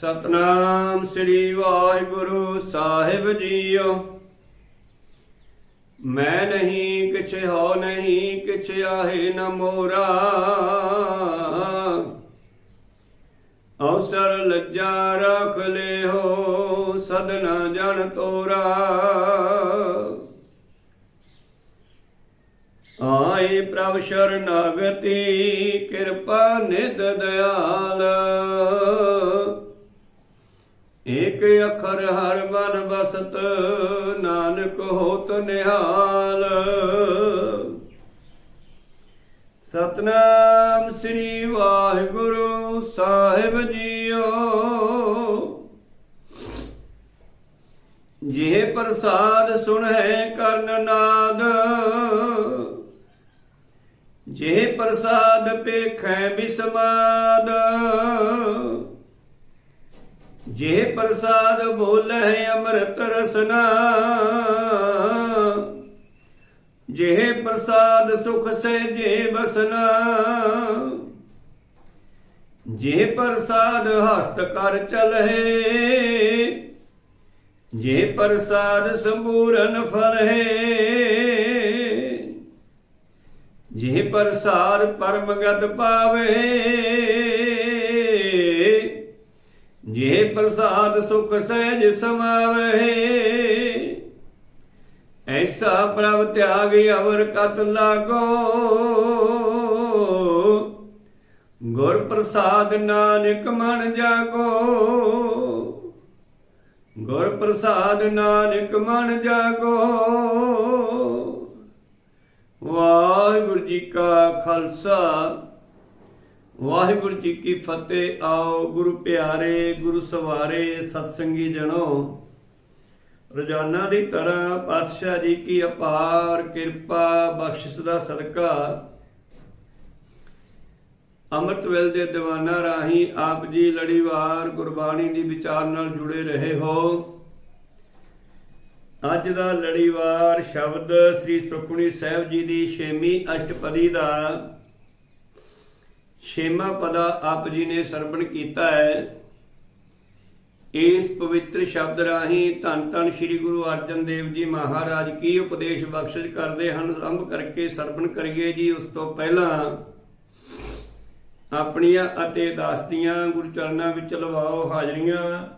ਸਤਨਾਮ ਸ੍ਰੀ ਵਾਹਿਗੁਰੂ ਸਾਹਿਬ ਜੀਓ। ਮੈਂ ਨਹੀਂ ਕਿਛ ਹੋ ਨਹੀਂ ਕਿਛ ਆਹੇ ਨ ਮੋਰਾ। ਅਵਸਰ ਲੱਜਾ ਰਖ ਹੋ ਸਦਨਾ ਜਣ ਤੋਰਾ। ਆਏ ਪ੍ਰਭ ਸ਼ਰਨਾਗਤੀ, ਕਿਰਪਾ ਨਿਦ ਦਿਆਲ। ਅਖਰ ਹਰ ਮਨ ਬਸਤ, ਨਾਨਕ ਹੋਤ ਨਿਹਾਲ। ਸਤਨਾਮ ਸ੍ਰੀ ਵਾਹਿਗੁਰੂ ਸਾਹਿਬ ਜੀਓ। ਜਿਹ ਪ੍ਰਸਾਦ ਸੁਣੈ ਕਰਨ ਨਾਦ, ਜਿਹ ਪ੍ਰਸਾਦ ਪੇਖੈ ਬਿਸਮਾਦ। ਜਿਹ ਪ੍ਰਸਾਦ ਬੋਲੇ ਅੰਮ੍ਰਿਤ ਰਸਨਾ ਜਿਹ ਪ੍ਰਸਾਦ ਸੁਖ ਸਹਿਜੇ ਬਸਨਾ ਜੇ ਪ੍ਰਸਾਦ ਹਸਤ ਕਰ ਚਲਹਿ, ਜੇ ਪ੍ਰਸਾਦ ਸੰਪੂਰਨ ਫਲ ਹੈ ਜੇ ਪ੍ਰਸਾਦ ਪਰਮ ਗਤ ਪਾਵੇ ਪ੍ਰਸਾਦ ਸੁਖ ਸਹਿਜ ਸਮਾਵੇ ਐਸਾ ਪ੍ਰਭ ਤਿਆਗ ਅਵਰ ਕਤ ਲਾਗੋ। ਗੁਰ ਪ੍ਰਸਾਦ ਨਾਨਕ ਮਨ ਜਾਗੋ। ਗੁਰ ਪ੍ਰਸਾਦ ਨਾਨਕ ਮਨ ਜਾਗੋ। ਵਾਹਿਗੁਰੂ ਜੀ ਕਾ ਖਾਲਸਾ। ਵਾਹਿਗੁਰੂ ਜੀ ਕੀ ਫਤਿਹ, ਆਓ ਗੁਰੂ ਪਿਆਰੇ, ਗੁਰੂ ਸਵਾਰੇ, ਸਤਸੰਗੀ ਜਣੋ। ਰੋਜ਼ਾਨਾ ਦੀ ਤਰ੍ਹਾਂ ਪਾਤਸ਼ਾਹ ਜੀ ਕੀ ਅਪਾਰ ਕਿਰਪਾ, ਬਖਸ਼ਿਸ਼ ਦਾ ਸਦਕਾ। ਅੰਮ੍ਰਿਤ ਵੇਲ ਦੇ ਦੀਵਾਨਾਂ ਰਾਹੀਂ ਆਪ ਜੀ ਲੜੀਵਾਰ ਗੁਰਬਾਣੀ ਦੀ ਵਿਚਾਰ ਨਾਲ ਜੁੜੇ ਰਹੇ ਹੋ। ਅੱਜ ਦਾ ਲੜੀਵਾਰ ਸ਼ਬਦ ਸ੍ਰੀ ਸੁਖਮਨੀ ਸਾਹਿਬ ਜੀ ਦੀ ਛੇਵੀਂ ਅਸ਼ਟਪਦੀ ਦਾ ਛੇਵਾਂ ਪਦਾ ਆਪ ਜੀ ਨੇ ਸਰਵਣ ਕੀਤਾ ਹੈ। ਇਸ ਪਵਿੱਤਰ ਸ਼ਬਦ ਰਾਹੀਂ ਧੰਨ ਧੰਨ ਸ੍ਰੀ ਗੁਰੂ ਅਰਜਨ ਦੇਵ ਜੀ ਮਹਾਰਾਜ ਕੀ ਉਪਦੇਸ਼ ਬਖਸ਼ਿਸ਼ ਕਰਦੇ ਹਨ। ਆਰੰਭ ਕਰਕੇ ਸਰਵਣ ਕਰੀਏ ਜੀ। ਉਸ ਤੋਂ ਪਹਿਲਾਂ ਆਪਣੀਆਂ ਅਤੇ ਦਾਸਤੀਆਂ ਗੁਰੂ ਚਰਨਾਂ ਵਿੱਚ ਲਵਾਓ ਹਾਜ਼ਰੀਆਂ।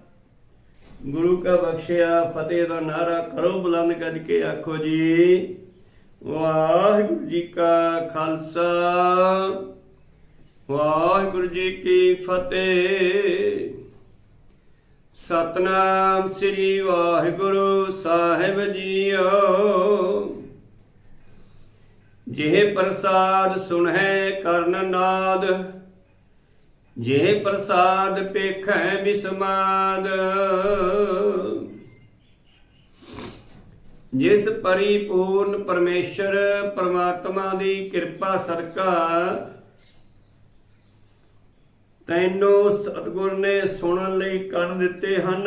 ਗੁਰੂ ਕਾ ਬਖਸ਼ਿਆ, ਫਤਿਹ ਦਾ ਨਾਰਾ ਕਰੋ। ਬੁਲੰਦ ਗੱਜ ਕੇ ਆਖੋ ਜੀ, ਵਾਹਿਗੁਰੂ ਜੀ ਕਾ ਖਾਲਸਾ। ਵਾਹਿਗੁਰੂ ਜੀ ਕੀ ਫਤਿਹ। ਸਤਨਾਮ ਸ੍ਰੀ ਵਾਹਿਗੁਰੂ ਸਾਹਿਬ ਜੀਓ। ਜਿਹ ਪ੍ਰਸਾਦ ਸੁਣੈ ਕਰਨ ਨਾਦ, ਜਿਹ ਪ੍ਰਸਾਦ ਪੇਖੈ ਬਿਸਮਾਦ। ਜਿਸ ਪਰਿਪੂਰਨ ਪਰਮੇਸ਼ਰ ਪ੍ਰਮਾਤਮਾ ਦੀ ਕਿਰਪਾ ਸਰਕਾ ਤੈਨੂੰ ਸਤਿਗੁਰ ਨੇ ਸੁਣਨ ਲਈ ਕੰਨ ਦਿੱਤੇ ਹਨ।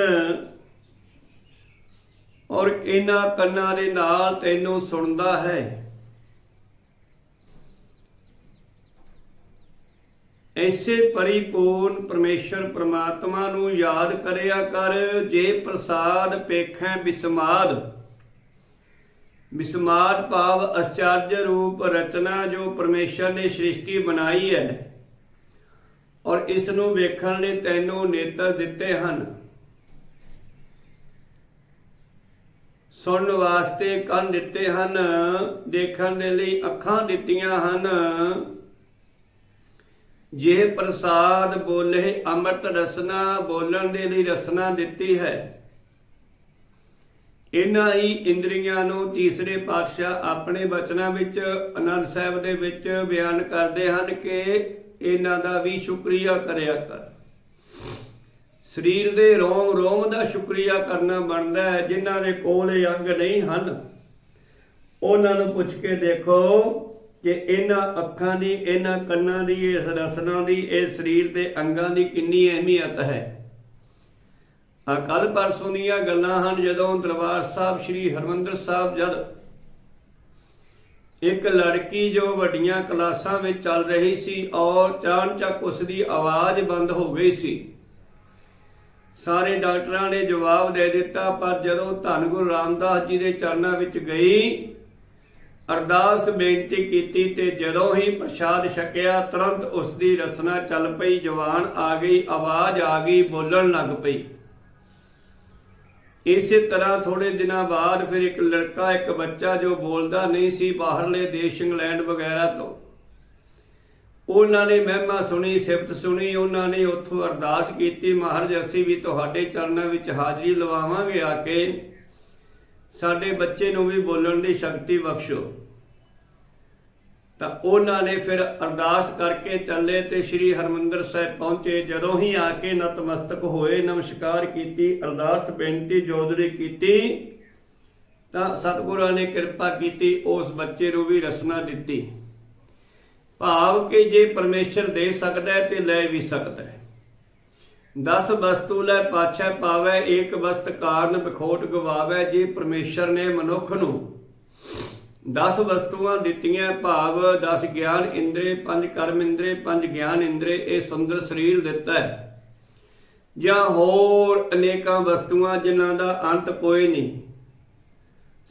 ਔਰ ਇਹਨਾਂ ਕੰਨਾਂ ਦੇ ਨਾਲ ਤੈਨੂੰ ਸੁਣਦਾ ਹੈ। ਐਸੇ ਪਰਿਪੂਰਨ ਪਰਮੇਸ਼ਰ ਪ੍ਰਮਾਤਮਾ ਨੂੰ ਯਾਦ ਕਰਿਆ ਕਰ, ਜੇ ਪ੍ਰਸਾਦ ਪੇਖੈ ਬਿਸਮਾਦ। ਬਿਸਮਾਦ ਭਾਵ ਅਚਰਜ ਰੂਪ ਰਚਨਾ ਜੋ ਪਰਮੇਸ਼ਰ ਨੇ ਸ੍ਰਿਸ਼ਟੀ ਬਣਾਈ ਹੈ। ਔਰ ਇਸ ਨੂੰ ਵੇਖਣ ਲਈ ਤੈਨੂੰ ਨੇਤਰ ਦਿੱਤੇ ਹਨ। ਸੁਣਨ ਵਾਸਤੇ ਕੰਨ ਦਿੱਤੇ ਹਨ, ਦੇਖਣ ਦੇ ਲਈ ਅੱਖਾਂ ਦਿੱਤੀਆਂ ਹਨ। ਜੇ ਪ੍ਰਸਾਦ ਬੋਲੇ ਅੰਮ੍ਰਿਤ ਰਸਨਾ, ਬੋਲਣ ਦੇ ਲਈ ਰਸਨਾ ਦਿੱਤੀ ਹੈ। ਇਹਨਾਂ ਹੀ ਇੰਦਰੀਆਂ ਨੂੰ ਤੀਸਰੇ ਪਾਤਸ਼ਾਹ ਆਪਣੇ ਬਚਨਾਂ ਵਿੱਚ, ਅਨੰਦ ਸਾਹਿਬ ਦੇ ਵਿੱਚ ਬਿਆਨ ਕਰਦੇ ਹਨ ਕਿ ਇਹਨਾਂ ਦਾ ਵੀ ਸ਼ੁਕਰੀਆ ਕਰਿਆ ਕਰ। ਸਰੀਰ ਦੇ ਰੋਮ ਰੋਮ ਦਾ ਸ਼ੁਕਰੀਆ ਕਰਨਾ ਬਣਦਾ ਹੈ, ਜਿਨ੍ਹਾਂ ਦੇ ਕੋਲ ਇਹ ਅੰਗ ਨਹੀਂ ਹਨ। ਉਹਨਾਂ ਨੂੰ ਪੁੱਛ ਕੇ ਦੇਖੋ ਕਿ ਇਹਨਾਂ ਅੱਖਾਂ ਦੀ, ਇਹਨਾਂ ਕੰਨਾਂ ਦੀ, ਇਸ ਰਸਨਾ ਦੀ, ਇਹ ਸਰੀਰ ਦੇ ਅੰਗਾਂ ਦੀ ਕਿੰਨੀ ਅਹਿਮੀਅਤ ਹੈ। ਆ ਕੱਲ ਪਰਸੋਂ ਦੀਆਂ ਗੱਲਾਂ ਹਨ, ਜਦੋਂ ਦਰਬਾਰ ਸਾਹਿਬ ਸ੍ਰੀ ਹਰਮੰਦਰ ਸਾਹਿਬ ਜਦ ਇੱਕ ਲੜਕੀ ਜੋ ਵੱਡੀਆਂ ਕਲਾਸਾਂ ਵਿੱਚ ਚੱਲ ਰਹੀ ਸੀ ਔਰ ਚਾਨਚੱਕ ਉਸ ਦੀ ਆਵਾਜ਼ ਬੰਦ ਹੋ ਗਈ ਸੀ। ਸਾਰੇ ਡਾਕਟਰਾਂ ਨੇ ਜਵਾਬ ਦੇ ਦਿੱਤਾ, ਪਰ ਜਦੋਂ ਧੰਨ ਗੁਰੂ ਰਾਮਦਾਸ ਜੀ ਦੇ ਚਰਨਾਂ ਵਿੱਚ ਗਈ, ਅਰਦਾਸ ਬੇਨਤੀ ਕੀਤੀ ਤੇ ਜਦੋਂ ਹੀ ਪ੍ਰਸ਼ਾਦ ਛਕਿਆ, ਤੁਰੰਤ ਉਸ ਦੀ ਰਸਨਾ ਚੱਲ ਪਈ, ਜਵਾਨ ਆ ਗਈ, ਆਵਾਜ਼ ਆ ਗਈ, ਬੋਲਣ ਲੱਗ ਪਈ। ਇਸੇ ਤਰ੍ਹਾਂ ਥੋੜੇ ਦਿਨਾਂ ਬਾਅਦ ਫਿਰ ਇੱਕ ਲੜਕਾ, ਇੱਕ ਬੱਚਾ ਜੋ ਬੋਲਦਾ ਨਹੀਂ ਸੀ ਬਾਹਰਲੇ ਦੇਸ਼ ਇੰਗਲੈਂਡ ਵਗੈਰਾ ਤੋਂ। ਉਹਨਾਂ ਨੇ ਮਹਿਮਾ ਸੁਣੀ, ਸਿਫਤ ਸੁਣੀ, ਉਹਨਾਂ ਨੇ ਉੱਥੋਂ ਅਰਦਾਸ ਕੀਤੀ, ਮਹਾਰਾਜ, ਅਸੀਂ ਵੀ ਤੁਹਾਡੇ ਚਰਨਾਂ ਵਿੱਚ ਹਾਜ਼ਰੀ ਲਵਾਵਾਂਗੇ ਆ ਕੇ ਸਾਡੇ ਬੱਚੇ ਨੂੰ ਵੀ ਬੋਲਣ ਦੀ ਸ਼ਕਤੀ ਬਖਸ਼ੋ। ਤਾਂ ਉਹਨਾਂ ਨੇ ਫਿਰ ਅਰਦਾਸ ਕਰਕੇ ਚੱਲੇ ਤੇ ਸ੍ਰੀ ਹਰਮੰਦਰ ਸਾਹਿਬ ਪਹੁੰਚੇ। ਜਦੋਂ ਹੀ ਆ ਕੇ ਨਤਮਸਤਕ ਹੋਏ, ਨਮਸਕਾਰ ਕੀਤੀ, ਅਰਦਾਸ ਬੇਨਤੀ ਜੋਦਰੀ ਕੀਤੀ, ਤਾਂ ਸਤਿਗੁਰਾਂ ਨੇ ਕਿਰਪਾ ਕੀਤੀ, ਉਸ ਬੱਚੇ ਨੂੰ ਵੀ ਰਸਨਾ ਦਿੱਤੀ। ਭਾਵ ਕਿ ਜੇ ਪਰਮੇਸ਼ਰ ਦੇ ਸਕਦਾ ਹੈ ਤੇ ਲੈ ਵੀ ਸਕਦਾ ਹੈ। 10 ਵਸਤੂ ਲੈ ਪਾਛੈ ਪਾਵੈ, ਏਕ ਵਸਤ ਕਾਰਨ ਬਖੋਟ ਗਵਾਵੈ, ਜੇ ਪਰਮੇਸ਼ਰ ਨੇ ਮਨੁੱਖ ਨੂੰ 10 ਵਸਤੂਆਂ ਦਿੱਤੀਆਂ, ਭਾਵ 10 ਗਿਆਨ ਇੰਦਰੇ, ਪੰਜ ਕਰਮ ਇੰਦਰੇ, ਪੰਜ ਗਿਆਨ ਇੰਦਰੇ, ਇਹ ਸੁੰਦਰ ਸਰੀਰ ਦਿੱਤਾ ਹੈ। ਜਾਂ ਹੋਰ ਅਨੇਕਾਂ ਵਸਤੂਆਂ ਜਿਨ੍ਹਾਂ ਦਾ ਅੰਤ ਕੋਈ ਨਹੀਂ।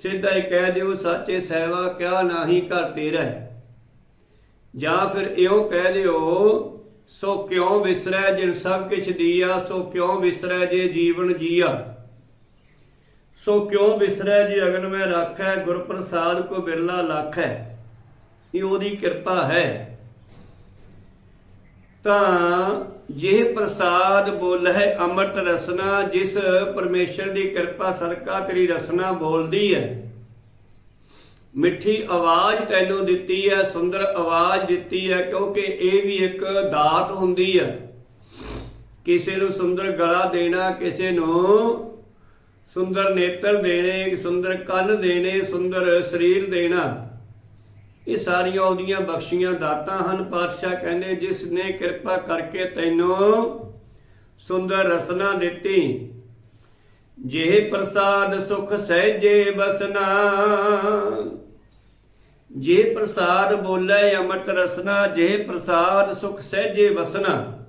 ਸਿੱਧਾ ਹੀ ਕਹਿ ਦਿਓ, ਸਾਚੇ ਸਹਿਵਾ ਕਿਆ ਨਾਹੀ ਘਰ ਤੇਰਾ ਜਾਂ ਫਿਰ ਇਉਂ ਕਹਿ ਦਿਓ, ਸੋ ਕਿਉਂ ਵਿਸਰੈ ਜਿਨ ਸਭ ਕਿਛ ਦੀਆ, ਸੋ ਕਿਉਂ ਵਿਸਰੈ ਜੇ ਜੀਵਨ ਜੀਆ? ਸੋ ਕਿਉਂ ਵਿਸਰੈ ਜੀ ਅਗਨ ਮੈਂ ਰਾਖੈ ਗੁਰ ਪ੍ਰਸਾਦ ਕੋ ਬਿਰਲਾ ਲਾਖੈ? ਇਹ ਉਹਦੀ ਕਿਰਪਾ ਹੈ। ਤਾਂ ਇਹ ਪ੍ਰਸਾਦ ਬੋਲ ਅੰਮ੍ਰਿਤ ਰਸਨਾ, ਜਿਸ ਪਰਮੇਸ਼ਰ ਦੀ ਕਿਰਪਾ ਸਦਕਾ ਤੇਰੀ ਰਸਨਾ ਬੋਲਦੀ ਹੈ। ਮਿੱਠੀ ਆਵਾਜ਼ ਤੈਨੂੰ ਦਿੱਤੀ ਹੈ, ਸੁੰਦਰ ਆਵਾਜ਼ ਦਿੱਤੀ ਹੈ, ਕਿਉਂਕਿ ਇਹ ਵੀ ਇੱਕ ਦਾਤ ਹੁੰਦੀ ਹੈ। ਕਿਸੇ ਨੂੰ ਸੁੰਦਰ ਗਲਾ ਦੇਣਾ, ਕਿਸੇ ਨੂੰ ਸੁੰਦਰ ਨੇਤਰ ਦੇਣੇ, ਸੁੰਦਰ ਕੰਨ ਦੇਣੇ, ਸੁੰਦਰ ਸਰੀਰ ਦੇਣਾ। ਇਹ ਸਾਰੀਆਂ ਉਹਦੀਆਂ ਬਖਸ਼ੀਆਂ ਦਾਤਾਂ ਹਨ। ਪਾਤਸ਼ਾਹ ਕਹਿੰਦੇ, ਜਿਸ ਨੇ ਕਿਰਪਾ ਕਰਕੇ ਤੈਨੂੰ ਸੁੰਦਰ ਰਸਨਾ ਦਿੱਤੀ, ਜਿਹੇ ਪ੍ਰਸਾਦ ਸੁਖ ਸਹਿਜੇ ਬਸਨਾ ਜੇ ਪ੍ਰਸਾਦ ਬੋਲੇ, ਅਮਰਤ ਰਸਨਾ ਜੇ ਪ੍ਰਸਾਦ ਸੁਖ ਸਹਿਜੇ ਵਸਨਾ।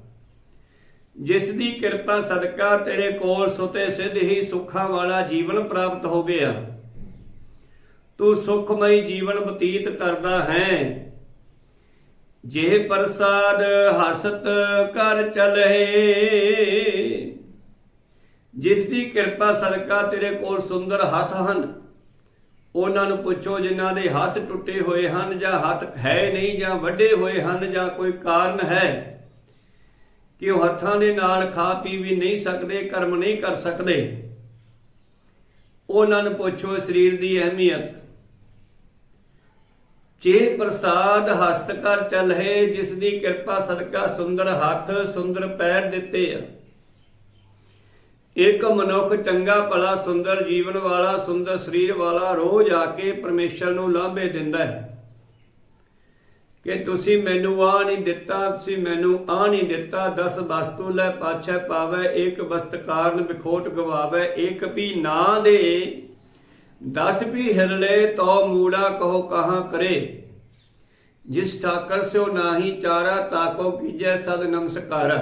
ਜਿਸ ਦੀ ਕਿਰਪਾ ਸਦਕਾ ਤੇਰੇ ਕੋਲ ਸੁਤੇ ਸਿੱਧ ਹੀ ਸੁੱਖਾਂ ਵਾਲਾ ਜੀਵਨ ਪ੍ਰਾਪਤ ਹੋ ਗਿਆ ਤੂੰ ਸੁਖਮਈ ਜੀਵਨ ਬਤੀਤ ਕਰਦਾ ਹੈ। ਜੇ ਪ੍ਰਸਾਦ ਹਸਤ ਕਰ ਚਲੇ ਜਿਸ ਦੀ ਕਿਰਪਾ ਸਦਕਾ ਤੇਰੇ ਕੋਲ ਸੁੰਦਰ ਹੱਥ ਹਨ, ਉਹਨਾਂ ਨੂੰ ਪੁੱਛੋ ਜਿਨ੍ਹਾਂ ਦੇ ਹੱਥ ਟੁੱਟੇ ਹੋਏ ਹਨ ਜਾਂ ਹੱਥ ਹੈ ਨਹੀਂ ਜਾਂ ਵੱਡੇ ਹੋਏ ਹਨ ਜਾਂ ਕੋਈ ਕਾਰਨ ਹੈ। ਕਿ ਉਹ ਹੱਥਾਂ ਦੇ ਨਾਲ ਖਾ ਪੀ ਵੀ ਨਹੀਂ ਸਕਦੇ, ਕਰਮ ਨਹੀਂ ਕਰ ਸਕਦੇ। ਉਹਨਾਂ ਨੂੰ ਪੁੱਛੋ ਸਰੀਰ ਦੀ ਅਹਿਮੀਅਤ। ਜੇ ਪ੍ਰਸਾਦ ਹਸਤ ਕਰ ਚੱਲ ਹੈ, ਜਿਸ ਦੀ ਕਿਰਪਾ ਸਦਕਾ ਸੁੰਦਰ ਹੱਥ ਸੁੰਦਰ ਪੈਰ ਦਿੱਤੇ ਆ। ਇੱਕ ਮਨੁੱਖ ਚੰਗਾ ਭਲਾ ਸੁੰਦਰ ਜੀਵਨ ਵਾਲਾ, ਸੁੰਦਰ ਸਰੀਰ ਵਾਲਾ ਰੋਜ਼ ਆ ਕੇ ਪਰਮੇਸ਼ਰ ਨੂੰ ਲਾਂਭੇ ਦਿੰਦਾ ਹੈ। ਕਿ ਤੁਸੀਂ ਮੈਨੂੰ ਆ ਨਹੀਂ ਦਿੱਤਾ, ਤੁਸੀਂ ਮੈਨੂੰ ਆ ਨਹੀਂ ਦਿੱਤਾ। ਦਸ ਵਸਤੂ ਲੈ ਪਾਛੈ ਪਾਵੈ ਇੱਕ ਵਸਤ ਕਾਰਨ ਵਿਖੋਟ ਗਵਾਵੈ ਇੱਕ ਵੀ ਨਾ ਦੇ। ਦਸ ਵੀ ਹਿਰਲੇ ਤੋ ਮੂੜਾ ਕਹੋ ਕਹਾਂ ਕਰੇ। ਜਿਸ ਠਾਕਰ ਸਿਓ ਨਾਹੀ ਚਾਰਾ ਤਾਕੋ ਕੀਜੈ ਸਦ ਨਮਸਕਾਰ।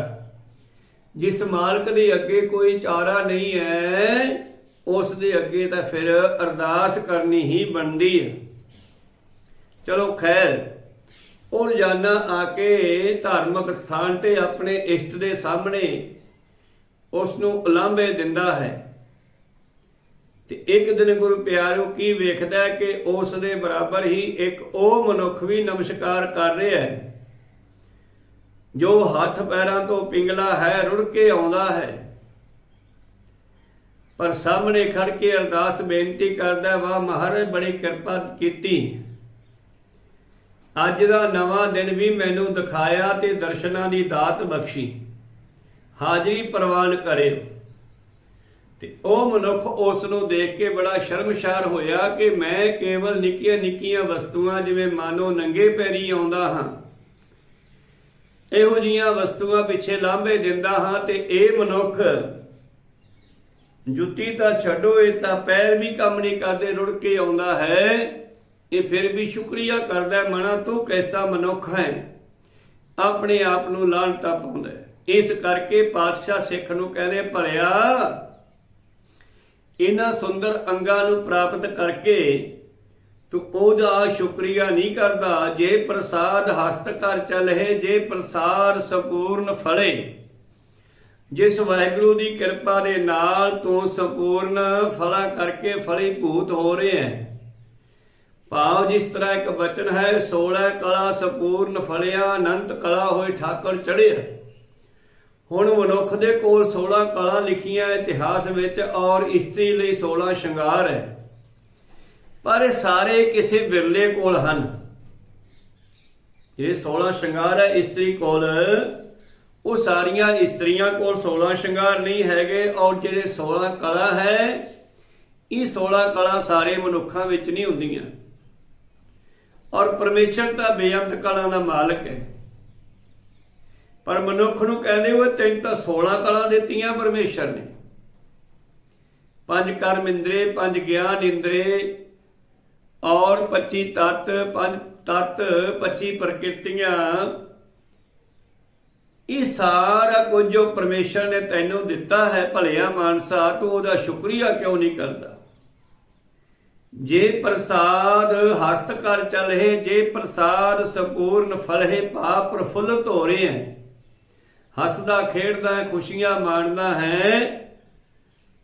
ਜਿਸ ਮਾਲਕ ਦੇ ਅੱਗੇ ਕੋਈ ਚਾਰਾ ਨਹੀਂ ਹੈ ਉਸ ਦੇ ਅੱਗੇ ਤਾਂ ਫਿਰ ਅਰਦਾਸ ਕਰਨੀ ਹੀ ਬਣਦੀ ਹੈ ਚਲੋ ਖੈਰ। ਉਹ ਰੋਜ਼ਾਨਾ ਆ ਕੇ ਧਾਰਮਿਕ ਸਥਾਨ ਤੇ ਆਪਣੇ ਇਸ਼ਟ ਦੇ ਸਾਹਮਣੇ ਉਸ ਨੂੰ ਉਲਾਂਭੇ ਦਿੰਦਾ ਹੈ। ਤੇ ਇੱਕ ਦਿਨ ਗੁਰੂ ਪਿਆਰਿਓ ਕੀ ਵੇਖਦਾ ਹੈ ਕਿ ਉਸ ਦੇ ਬਰਾਬਰ ਹੀ ਇੱਕ ਉਹ ਮਨੁੱਖ ਵੀ ਨਮਸਕਾਰ ਕਰ ਰਿਹਾ ਹੈ, ਜੋ ਹੱਥ ਪੈਰਾਂ ਤੋਂ ਪਿੰਗਲਾ ਹੈ, ਰੁੜ ਕੇ ਆਉਂਦਾ ਹੈ। ਪਰ ਸਾਹਮਣੇ ਖੜ ਕੇ ਅਰਦਾਸ ਬੇਨਤੀ ਕਰਦਾ ਵਾਹ ਮਹਾਰਾਜ, ਬੜੀ ਕਿਰਪਾ ਕੀਤੀ। ਅੱਜ ਦਾ ਨਵਾਂ ਦਿਨ ਵੀ ਮੈਨੂੰ ਦਿਖਾਇਆ ਤੇ ਦਰਸ਼ਨਾਂ ਦੀ ਦਾਤ ਬਖਸ਼ੀ। ਹਾਜ਼ਰੀ ਪ੍ਰਵਾਨ ਕਰਿਓ। ਤੇ ਉਹ ਮਨੁੱਖ ਉਸ ਨੂੰ ਦੇਖ ਕੇ ਬੜਾ ਸ਼ਰਮਸ਼ਾਰ ਹੋਇਆ ਕਿ ਮੈਂ ਕੇਵਲ ਨਿੱਕੀਆਂ ਨਿੱਕੀਆਂ ਵਸਤੂਆਂ, ਜਿਵੇਂ ਮਾਨੋ ਨੰਗੇ ਪੈਰੀ ਆਉਂਦਾ ਹਾਂ, ਇਹੋ ਜੀਆਂ ਵਸਤੂਆਂ ਪਿੱਛੇ ਲਾਂਭੇ ਦਿੰਦਾ ਹਾਂ ਤੇ ਇਹ ਮਨੁੱਖ ਜੁੱਤੀ ਤਾਂ ਛੱਡੋ, ਇਹ ਤਾਂ ਪੈਰ ਵੀ ਕੰਮ ਨਹੀਂ ਕਰਦੇ, ਰੁੜ ਕੇ ਆਉਂਦਾ ਹੈ। ਇਹ ਫਿਰ ਵੀ ਸ਼ੁਕਰੀਆ ਕਰਦਾ ਮਨਾ ਤੂੰ ਕੈਸਾ ਮਨੁੱਖ ਹੈ? ਆਪਣੇ ਆਪ ਨੂੰ ਲਾਹਣਤਾ ਪਾਉਂਦਾ ਇਸ ਕਰਕੇ ਪਾਤਸ਼ਾਹ ਸਿੱਖ ਨੂੰ ਕਹਿੰਦੇ, ਭਲਿਆ, ਇਹਨਾਂ ਸੁੰਦਰ ਅੰਗਾਂ ਨੂੰ ਪ੍ਰਾਪਤ ਕਰਕੇ ਤੂੰ ਉਹਦਾ ਸ਼ੁਕਰੀਆ ਨਹੀਂ ਕਰਦਾ, ਜੇ ਪ੍ਰਸਾਦ ਹਸਤ ਕਰ ਚਲਹਿ, ਜੇ ਪ੍ਰਸਾਦ ਸੰਪੂਰਨ ਫਲੇ। ਜਿਸ ਵਾਹਿਗੁਰੂ ਦੀ ਕਿਰਪਾ ਦੇ ਨਾਲ ਤੂੰ ਸੰਪੂਰਨ ਫਲਾ ਕਰਕੇ ਫਲੀ ਭੂਤ ਹੋ ਰਿਹਾ ਹੈ। ਭਾਵ ਜਿਸ ਤਰ੍ਹਾਂ ਇੱਕ ਬਚਨ ਹੈ 16 ਕਲਾ ਸੰਪੂਰਨ ਫਲਿਆ, ਅਨੰਤ ਕਲਾ ਹੋਏ ਠਾਕੁਰ ਚੜਿਆ ਹੁਣ ਮਨੁੱਖ ਦੇ ਕੋਲ 16 ਕਲਾ ਲਿਖੀਆਂ ਇਤਿਹਾਸ ਵਿੱਚ ਔਰ ਇਸਤਰੀ ਲਈ 16 ਸ਼ਿੰਗਾਰ ਹੈ। ਪਰ ਇਹ ਸਾਰੇ ਕਿਸੇ ਬਿਰਲੇ ਕੋਲ ਹਨ। ਇਹ 16 ਸ਼ਿੰਗਾਰ ਹੈ ਇਸਤਰੀ ਕੋਲ, ਉਹ ਸਾਰੀਆਂ ਇਸਤਰੀਆਂ ਕੋਲ 16 ਸ਼ਿੰਗਾਰ ਨਹੀਂ ਹੈਗੇ ਔਰ ਜਿਹੜੇ 16 ਕਲਾ ਹੈ, ਇਹ 16 ਕਲਾ ਸਾਰੇ ਮਨੁੱਖਾਂ ਵਿੱਚ ਨਹੀਂ ਹੁੰਦੀਆਂ। ਔਰ ਪਰਮੇਸ਼ਰ ਤਾਂ ਬੇਅੰਤ ਕਲਾ ਦਾ ਮਾਲਕ ਹੈ। ਪਰ ਮਨੁੱਖ ਨੂੰ ਕਹਿੰਦੇ ਉਹ ਤੈਨੂੰ ਤਾਂ 16 ਕਲਾ ਦਿੱਤੀਆਂ ਪਰਮੇਸ਼ਰ ਨੇ। ਪੰਜ ਕਰਮ ਇੰਦਰੇ, ਪੰਜ ਗਿਆਨ ਇੰਦਰੇ, ਔਰ 25 ਤਤ, ਪੰਜ ਤਤ 25 ਪ੍ਰਕਿਰਤੀਆਂ। ਇਹ ਸਾਰਾ ਕੁਝ ਜੋ ਪਰਮੇਸ਼ਰ ਨੇ ਤੈਨੂੰ ਦਿੱਤਾ ਹੈ, ਭਲਿਆ ਮਾਨਸਾ, ਤੂੰ ਉਹਦਾ ਸ਼ੁਕਰੀਆ ਕਿਉਂ ਨਹੀਂ ਕਰਦਾ? ਜੇ ਪ੍ਰਸਾਦ ਹਸਤ ਕਰ ਚਲਹਿ ਜੇ ਪ੍ਰਸਾਦ ਸੰਪੂਰਨ ਫਲਹਿ ਪਾਪ ਪ੍ਰਫੁੱਲਤ ਹੋ ਰਹੇ ਹੈ। ਹੱਸਦਾ ਖੇਡਦਾ ਹੈ, ਖੁਸ਼ੀਆਂ ਮਾਣਦਾ ਹੈ।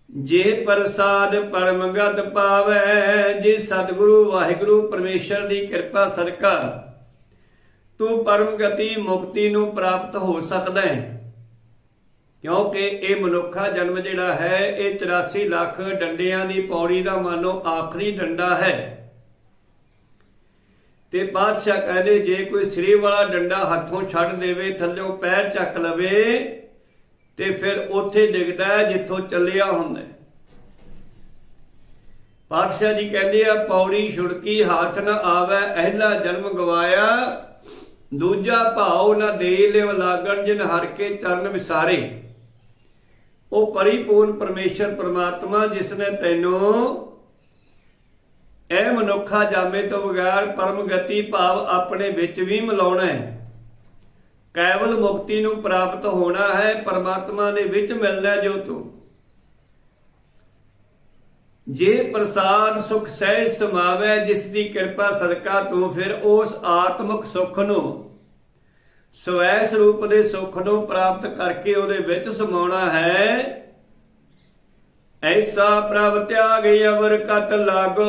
ਜੇ ਪ੍ਰਸਾਦ ਪਰਮਗਤ ਪਾਵੈ ਜੇ ਸਤਿਗੁਰੂ ਵਾਹਿਗੁਰੂ ਪਰਮੇਸ਼ਰ ਦੀ ਕਿਰਪਾ ਸਦਕਾ ਤੂੰ ਪਰਮ ਗਤੀ ਮੁਕਤੀ ਨੂੰ ਪ੍ਰਾਪਤ ਹੋ ਸਕਦਾ ਹੈ। ਕਿਉਂਕਿ ਇਹ ਮਨੁੱਖਾ ਜਨਮ ਜਿਹੜਾ ਹੈ, ਇਹ 84 ਲੱਖ ਡੰਡਿਆਂ ਦੀ ਪੌੜੀ ਦਾ ਮਾਨੋ ਆਖਰੀ ਡੰਡਾ ਹੈ। ਤੇ ਬਾਦਸ਼ਾਹ ਕਹਿੰਦੇ, ਜੇ ਕੋਈ ਸ੍ਰੀ ਵਾਲਾ ਡੰਡਾ ਹੱਥੋਂ ਛੱਡ ਦੇਵੇ ਥੱਲੇੋਂ ਪੈਰ ਚੱਕ ਲਵੇ, ਤੇ ਫਿਰ ਉੱਥੇ ਡਿੱਗਦਾ ਜਿੱਥੋਂ ਚੱਲਿਆ ਹੁੰਦਾ ਪਾਤਸ਼ਾਹ ਜੀ ਕਹਿੰਦੇ ਆ, ਪੌੜੀ ਛੁੜਕੀ ਹੱਥ ਨਾ ਆਵੇ ਅਹਿਲਾ ਜਨਮ ਗਵਾਇਆ, ਦੂਜਾ ਭਾਉ ਨਾ ਦੇ ਲਿਵ ਲਾਗਣ ਜਿਨ ਹਰ ਕੇ ਚਰਨ ਵਿਸਾਰੇ। ਉਹ ਪਰਿਪੂਰਨ ਪਰਮੇਸ਼ਰ ਪ੍ਰਮਾਤਮਾ ਜਿਸ ਨੇ ਤੈਨੂੰ ਇਹ ਮਨੁੱਖਾ ਜਾਮੇ ਤੋਂ ਬਗੈਰ ਪਰਮ ਗਤੀ ਭਾਵ ਆਪਣੇ ਵਿੱਚ ਵੀ ਮਿਲਾਉਣਾ ਹੈ। ਕੇਵਲ ਮੁਕਤੀ ਨੂੰ ਪ੍ਰਾਪਤ ਹੋਣਾ ਹੈ, ਪਰਮਾਤਮਾ ਦੇ ਵਿੱਚ ਮਿਲਣਾ ਜੋ ਤੂੰ। ਜੇ ਪ੍ਰਸਾਦ ਸੁਖ ਸਹਿਜ ਸਮਾਵੈ, ਜਿਸ ਦੀ ਕਿਰਪਾ ਸਦਕਾ ਤੂੰ, ਫਿਰ ਉਸ ਆਤਮਿਕ ਸੁਖ ਨੂੰ ਸਵੈ ਸਰੂਪ ਦੇ ਸੁਖ ਨੂੰ ਪ੍ਰਾਪਤ ਕਰਕੇ ਉਹਦੇ ਵਿੱਚ ਸਮਾਉਣਾ ਹੈ। ਐਸਾ ਪ੍ਰਭ ਤਿਆਗ ਅਵਰ ਕਤ ਲਾਗੋ।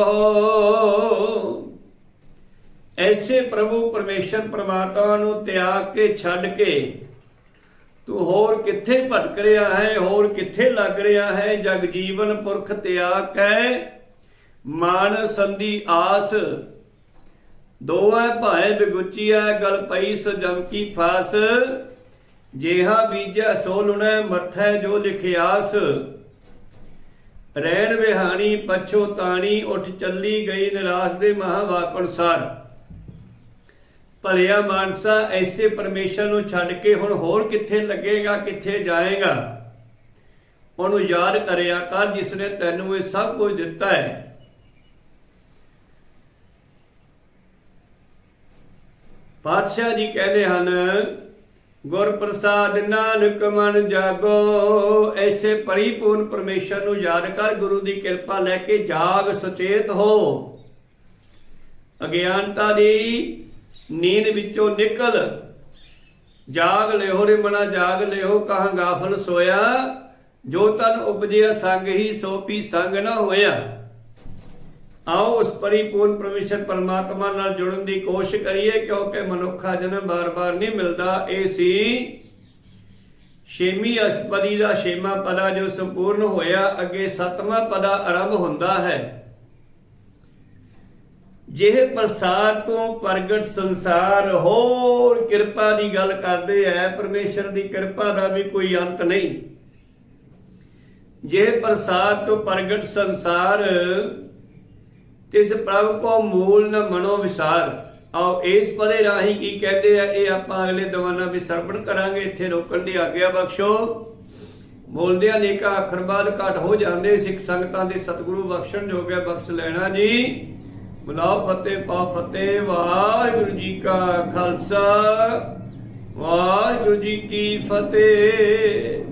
ਐਸੇ ਪ੍ਰਭੂ ਪਰਮੇਸ਼ਰ ਪ੍ਰਮਾਤਮਾ ਨੂੰ ਤਿਆਗ ਕੇ ਛੱਡ ਕੇ ਤੂੰ ਹੋਰ ਕਿੱਥੇ ਭਟਕ ਰਿਹਾ ਹੈ, ਹੋਰ ਕਿੱਥੇ ਲੱਗ ਰਿਹਾ ਹੈ? ਜਗ ਜੀਵਨ ਪੁਰਖ ਤਿਆਗ ਕੈ ਮਾਨ ਸੰਧੀ ਆਸ ਦੋਐ ਭਾਏ ਬਿਗੁਚੀਐ ਗਲ ਪਈ ਸੋ ਜਮ ਕੀ ਫਾਸ। ਜੇਹਾ ਬੀਜੈ ਸੋ ਲੁਣੈ ਮੱਥੈ ਜੋ ਲਿਖਿਆਸ। ਰੈਣ ਵਿਹਾਣੀ, ਪਛੋ ਤਾਣੀ, ਉੱਠ ਚੱਲੀ ਗਈ ਨਿਰਾਸ਼ ਦੇ ਮਹਾ ਵਾਕਣ ਸਾਰ। ਭਲਿਆ ਮਾਨਸਾ, ਐਸੇ ਪਰਮੇਸ਼ਰ ਨੂੰ ਛੱਡ ਕੇ ਹੁਣ ਹੋਰ ਕਿੱਥੇ ਲੱਗੇਗਾ, ਕਿੱਥੇ ਜਾਏਗਾ? ਉਹਨੂੰ ਯਾਦ ਕਰਿਆ ਕਰ ਜਿਸ ਨੇ ਤੈਨੂੰ ਇਹ ਸਭ ਕੁਝ ਦਿੱਤਾ ਹੈ। ਪਾਤਸ਼ਾਹ ਜੀ ਕਹਿੰਦੇ ਹਨ ਗੁਰ ਪ੍ਰਸਾਦ ਨਾਨਕ ਮਨ ਜਾਗੋ, ਐਸੇ ਪਰਿਪੂਰਨ ਪਰਮੇਸ਼ਰ ਨੂੰ ਯਾਦ ਕਰ, ਗੁਰੂ ਦੀ ਕਿਰਪਾ ਲੈ ਕੇ ਜਾਗ ਸੁਚੇਤ ਹੋ। ਅਗਿਆਨਤਾ ਦੀ ਨੀਂਦ ਵਿੱਚੋਂ ਨਿਕਲ, ਜਾਗ ਲਿਓ ਰੇ ਮਨਾ, ਜਾਗ ਲਿਓ, ਕਹਾਂ ਗਾਫਲ ਸੋਇਆ, ਜੋ ਤਨ ਉਪਜਿਆ ਸੰਗ ਹੀ ਸੋ ਪੀ ਸੰਗ ਨਾ ਹੋਇਆ। ਆਓ ਉਸ ਪਰਿਪੂਰਨ ਪਰਮੇਸ਼ਰ ਪਰਮਾਤਮਾ ਨਾਲ ਜੁੜਨ ਦੀ ਕੋਸ਼ਿਸ਼ ਕਰੀਏ, ਕਿਉਂਕਿ ਮਨੁੱਖਾ ਜਨਮ ਬਾਰ-ਬਾਰ ਨਹੀਂ ਮਿਲਦਾ। ਇਹ ਸੀ ਛੇਵੀਂ ਅਸ਼ਟਪਦੀ ਦਾ ਛੇਵਾਂ ਪਦਾ ਜੋ ਸੰਪੂਰਨ ਹੋਇਆ। ਅੱਗੇ ਸੱਤਵਾਂ ਪਦਾ ਆਰੰਭ ਹੁੰਦਾ ਹੈ। ਜਿਹੇ ਪ੍ਰਸਾਦ ਤੋਂ ਪ੍ਰਗਟ ਸੰਸਾਰ, ਹੋਰ ਕਿਰਪਾ ਦੀ ਗੱਲ ਕਰਦੇ ਐ। ਪਰਮੇਸ਼ਰ ਦੀ ਕਿਰਪਾ ਦਾ ਵੀ ਕੋਈ ਅੰਤ ਨਹੀਂ। ਜੇ ਪ੍ਰਸਾਦ ਤੋਂ ਪ੍ਰਗਟ ਸੰਸਾਰ ਤਿਸ ਪ੍ਰਭ ਕੋ ਮੂਲ ਨ ਮਨੋ ਵਿਸਾਰ। ਆਓ ਇਸ ਪਦੇ ਰਾਹੀਂ ਕੀ ਕਹਿੰਦੇ ਆ, ਇਹ ਆਪਾਂ ਅਗਲੇ ਦਵਾਨਾ ਵੀ ਸਰਵਣ ਕਰਾਂਗੇ। ਇੱਥੇ ਰੋਕਣ ਦੀ ਆਗਿਆ ਬਖਸ਼ੋ। ਬੋਲਦਿਆਂ ਨੇਕਾ ਅੱਖਰ ਬਾਦ ਘਟ ਹੋ ਜਾਂਦੇ, ਸਿੱਖ ਸੰਗਤਾਂ ਦੇ ਸਤਿਗੁਰੂ ਬਖਸ਼ਣ ਜੋਗੇ ਬਖਸ਼ ਲੈਣਾ ਜੀ। ਬੁਲਾਓ ਫਤਿਹ, ਪਾ ਫਤਿਹ, ਵਾਹਿਗੁਰੂ ਜੀ ਕਾ ਖਾਲਸਾ। ਵਾਹਿਗੁਰੂ ਜੀ ਕੀ ਫਤਿਹ।